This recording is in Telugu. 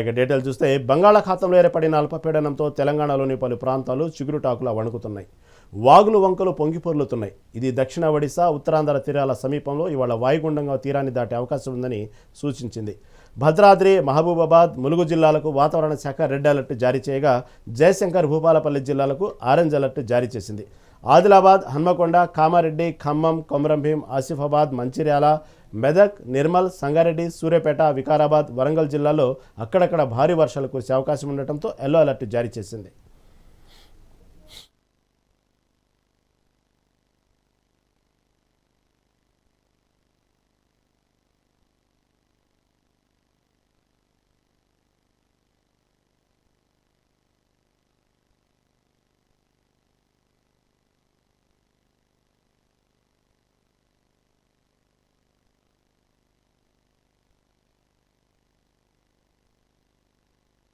ఇక డీటెయిల్ చూస్తే బంగాళాఖాతంలో ఏర్పడిన అల్పపీడనంతో తెలంగాణలోని పలు ప్రాంతాలు చిగురుటాకులా వణుకుతున్నాయి. వాగులు వంకలు పొంగిపొర్లుతున్నాయి ఇది దక్షిణ ఒడిశా ఉత్తరాంధ్ర తీరాల సమీపంలో ఇవాళ వాయుగుండంగా తీరాన్ని దాటే అవకాశం ఉందని సూచించింది. భద్రాద్రి మహబూబాబాద్ ములుగు జిల్లాలకు వాతావరణ శాఖ రెడ్ అలర్ట్ జారీ చేయగా జయశంకర్ భూపాలపల్లి జిల్లాలకు ఆరెంజ్ అలర్ట్ జారీ చేసింది. ఆదిలాబాద్ హన్మకొండ కామారెడ్డి ఖమ్మం కొమరంభీం ఆసిఫాబాద్ మంచిర్యాల మెదక్ నిర్మల్ సంగారెడ్డి సూర్యాపేట వికారాబాద్ వరంగల్ జిల్లాలో అక్కడక్కడ భారీ వర్షాలు కురిసే అవకాశం ఉండటంతో ఎల్లో అలర్ట్ జారీ చేసింది.